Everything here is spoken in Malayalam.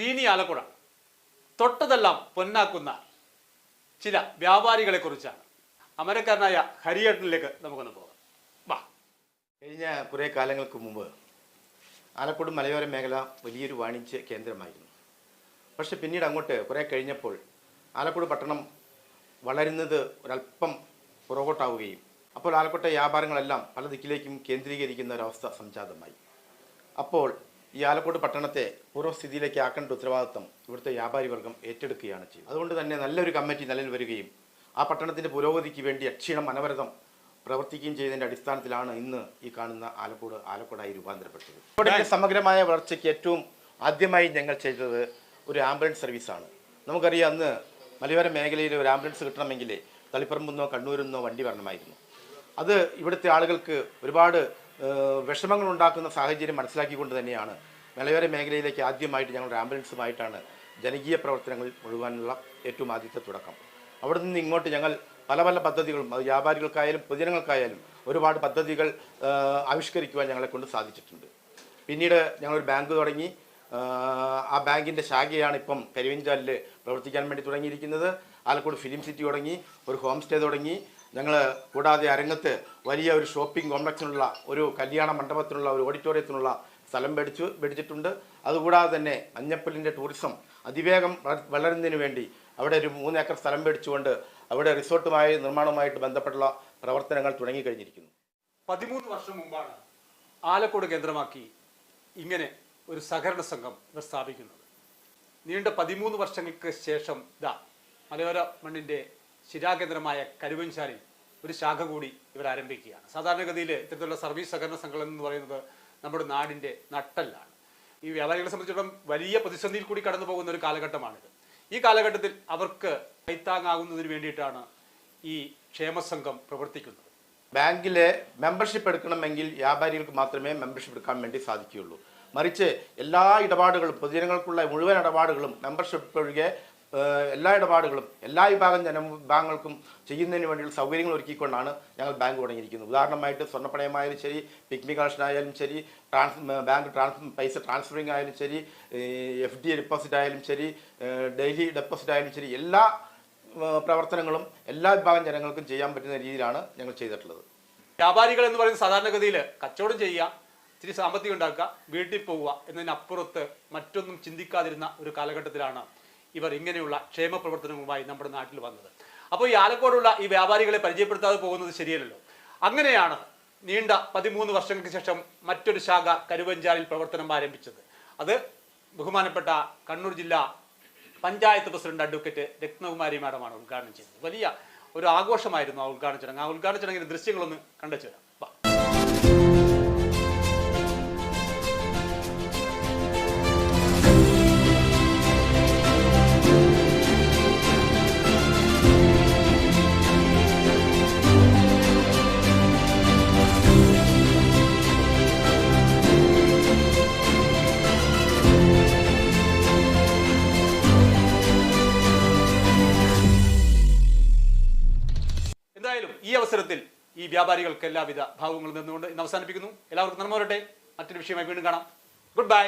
ആലക്കുടാണ് തൊട്ടതെല്ലാം പൊന്നാക്കുന്ന ചില വ്യാപാരികളെ കുറിച്ചാണ് അമരക്കാരനായ ഹരിയേട്ടനിലേക്ക് നമുക്കൊന്ന് പോകാം. വാ. കഴിഞ്ഞ കുറേ കാലങ്ങൾക്ക് മുമ്പ് ആലക്കോട് മലയോര മേഖല വലിയൊരു വാണിജ്യ കേന്ദ്രമായിരുന്നു. പക്ഷെ പിന്നീട് അങ്ങോട്ട് കുറേ കഴിഞ്ഞപ്പോൾ ആലക്കോട് പട്ടണം വളരുന്നത് ഒരല്പം പുറകോട്ടാവുകയും അപ്പോൾ ആലക്കോട്ടെ വ്യാപാരങ്ങളെല്ലാം പല ദിക്കിലേക്കും കേന്ദ്രീകരിക്കുന്ന ഒരവസ്ഥ സംജാതമായി. അപ്പോൾ ഈ ആലക്കോട് പട്ടണത്തെ പൂർവസ്ഥിതിയിലേക്ക് ആക്കേണ്ട ഉത്തരവാദിത്വം ഇവിടുത്തെ വ്യാപാരി വർഗം ഏറ്റെടുക്കുകയാണ് ചെയ്യുന്നത്. അതുകൊണ്ട് തന്നെ നല്ലൊരു കമ്മിറ്റി നിലവിൽ വരികയും ആ പട്ടണത്തിന്റെ പുരോഗതിക്ക് വേണ്ടി അക്ഷീണം അനവരതം പ്രവർത്തിക്കുകയും ചെയ്തതിന്റെ അടിസ്ഥാനത്തിലാണ് ഇന്ന് ഈ കാണുന്ന ആലക്കോട് ആലക്കോടായി രൂപാന്തരപ്പെട്ടത്. ഇവിടെ സമഗ്രമായ വളർച്ചയ്ക്ക് ഏറ്റവും ആദ്യമായി ഞങ്ങൾ ചെയ്തത് ഒരു ആംബുലൻസ് സർവീസാണ്. നമുക്കറിയാം അന്ന് മലയോര മേഖലയിൽ ഒരു ആംബുലൻസ് കിട്ടണമെങ്കിൽ തളിപ്പറമ്പെന്നോ കണ്ണൂരിൽ നിന്നോ വണ്ടി വരണമായിരുന്നു. അത് ഇവിടുത്തെ ആളുകൾക്ക് ഒരുപാട് വിഷമങ്ങൾ ഉണ്ടാക്കുന്ന സാഹചര്യം മനസ്സിലാക്കിക്കൊണ്ട് തന്നെയാണ് മലയോര മേഖലയിലേക്ക് ആദ്യമായിട്ട് ഞങ്ങൾ ആംബുലൻസുമായിട്ടാണ് ജനകീയ പ്രവർത്തനങ്ങൾ മുഴുവാനുള്ള ഏറ്റവും ആദ്യത്തെ തുടക്കം. അവിടെ നിന്ന് ഇങ്ങോട്ട് ഞങ്ങൾ പല പല പദ്ധതികളും അത് വ്യാപാരികൾക്കായാലും പൊതുജനങ്ങൾക്കായാലും ഒരുപാട് പദ്ധതികൾ ആവിഷ്കരിക്കുവാൻ ഞങ്ങളെ കൊണ്ട് സാധിച്ചിട്ടുണ്ട്. പിന്നീട് ഞങ്ങളൊരു ബാങ്ക് തുടങ്ങി. ആ ബാങ്കിന്റെ ശാഖയാണ് ഇപ്പം കരിവഞ്ചാലിൽ പ്രവർത്തിക്കാൻ വേണ്ടി തുടങ്ങിയിരിക്കുന്നത്. ആലക്കോട് ഫിലിം സിറ്റി തുടങ്ങി ഒരു ഹോം സ്റ്റേ തുടങ്ങി. ഞങ്ങൾ കൂടാതെ അരങ്ങത്ത് വലിയ ഒരു ഷോപ്പിംഗ് കോംപ്ലക്സിനുള്ള ഒരു കല്യാണ മണ്ഡപത്തിനുള്ള ഒരു ഓഡിറ്റോറിയത്തിനുള്ള സ്ഥലം മേടിച്ചു മേടിച്ചിട്ടുണ്ട്. അതുകൂടാതെ തന്നെ മഞ്ഞപ്പല്ലിന്റെ ടൂറിസം അതിവേഗം വള- വളരുന്നതിന് വേണ്ടി അവിടെ ഒരു മൂന്ന് ഏക്കർ സ്ഥലം മേടിച്ചുകൊണ്ട് അവിടെ റിസോർട്ടുമായി നിർമ്മാണവുമായിട്ട് ബന്ധപ്പെട്ടുള്ള പ്രവർത്തനങ്ങൾ തുടങ്ങിക്കഴിഞ്ഞിരിക്കുന്നു. പതിമൂന്ന് വർഷം മുമ്പാണ് ആലക്കോട് കേന്ദ്രമാക്കി ഇങ്ങനെ ഒരു സഹകരണ സംഘം ഇവർ സ്ഥാപിക്കുന്നത്. നീണ്ട പതിമൂന്ന് വർഷങ്ങൾക്ക് ശേഷം ഇതാ മലയോര മണ്ണിന്റെ ശിരാകേന്ദ്രമായ കരുവഞ്ചാലിൽ ഒരു ശാഖ കൂടി ഇവർ ആരംഭിക്കുകയാണ്. സാധാരണഗതിയിൽ ഇത്തരത്തിലുള്ള സർവീസ് സഹകരണ സംഘടന എന്ന് പറയുന്നത് നമ്മുടെ നാടിന്റെ നട്ടല്ലാണ്. ഈ വ്യാപാരികളെ സംബന്ധിച്ചിടത്തോളം വലിയ പ്രതിസന്ധിയിൽ കൂടി കടന്നു പോകുന്ന ഒരു കാലഘട്ടമാണിത്. ഈ കാലഘട്ടത്തിൽ അവർക്ക് കൈത്താങ്ങാകുന്നതിന് വേണ്ടിയിട്ടാണ് ഈ ക്ഷേമസംഘം പ്രവർത്തിക്കുന്നത്. ബാങ്കിലെ മെമ്പർഷിപ്പ് എടുക്കണമെങ്കിൽ വ്യാപാരികൾക്ക് മാത്രമേ മെമ്പർഷിപ്പ് എടുക്കാൻ വേണ്ടി സാധിക്കുകയുള്ളൂ. മറിച്ച് എല്ലാ ഇടപാടുകളും പൊതുജനങ്ങൾക്കുള്ള മുഴുവൻ ഇടപാടുകളും മെമ്പർഷിപ്പ് ഒഴികെ എല്ലാ ഇടപാടുകളും എല്ലാ വിഭാഗം ജന വിഭാഗങ്ങൾക്കും ചെയ്യുന്നതിന് വേണ്ടിയുള്ള സൗകര്യങ്ങൾ ഒരുക്കിക്കൊണ്ടാണ് ഞങ്ങൾ ബാങ്ക് തുടങ്ങിയിരിക്കുന്നത്. ഉദാഹരണമായിട്ട് സ്വർണപ്പണയമായാലും ശരി പിക്മി കളക്ഷൻ ആയാലും ശരി ട്രാൻസ് ബാങ്ക് ട്രാൻസ് പൈസ ട്രാൻസ്ഫറിങ് ആയാലും ശരി എഫ് ഡി ഡെപ്പോസിറ്റ് ആയാലും ശരി ഡെയിലി ഡെപ്പോസിറ്റ് ആയാലും ശരി എല്ലാ പ്രവർത്തനങ്ങളും എല്ലാ വിഭാഗം ജനങ്ങൾക്കും ചെയ്യാൻ പറ്റുന്ന രീതിയിലാണ് ഞങ്ങൾ ചെയ്തിട്ടുള്ളത്. വ്യാപാരികൾ എന്ന് പറയുന്നത് സാധാരണഗതിയിൽ കച്ചവടം ചെയ്യുക ഇത്തിരി സാമ്പത്തികം ഉണ്ടാക്കുക വീട്ടിൽ പോവുക എന്നതിനപ്പുറത്ത് മറ്റൊന്നും ചിന്തിക്കാതിരുന്ന ഒരു കാലഘട്ടത്തിലാണ് ഇവർ ഇങ്ങനെയുള്ള ക്ഷേമ പ്രവർത്തനങ്ങളുമായി നമ്മുടെ നാട്ടിൽ വന്നത്. അപ്പോൾ ഈ ആലക്കോടുള്ള ഈ വ്യാപാരികളെ പരിചയപ്പെടുത്താതെ പോകുന്നത് ശരിയല്ലല്ലോ. അങ്ങനെയാണ് നീണ്ട പതിമൂന്ന് വർഷങ്ങൾക്ക് ശേഷം മറ്റൊരു ശാഖ കരുവഞ്ചാലിൽ പ്രവർത്തനം ആരംഭിച്ചത്. അത് ബഹുമാനപ്പെട്ട കണ്ണൂർ ജില്ലാ പഞ്ചായത്ത് പ്രസിഡന്റ് അഡ്വക്കേറ്റ് രത്നകുമാരി മാഡമാണ് ഉദ്ഘാടനം ചെയ്തത്. വലിയ ഒരു ആഘോഷമായിരുന്നു ആ ഉദ്ഘാടന ചടങ്ങ്. ആ ഉദ്ഘാടന ചടങ്ങിന്റെ ദൃശ്യങ്ങളൊന്ന് കണ്ടെച്ചു തരാം. ഈ അവസരത്തിൽ ഈ വ്യാപാരികൾക്ക് എല്ലാവിധ ഭാവങ്ങളും നിന്നുകൊണ്ട് ഇന്ന് അവസാനിപ്പിക്കുന്നു. എല്ലാവർക്കും നന്മ വരട്ടെ. മറ്റൊരു വിഷയമായി വീണ്ടും കാണാം. Good bye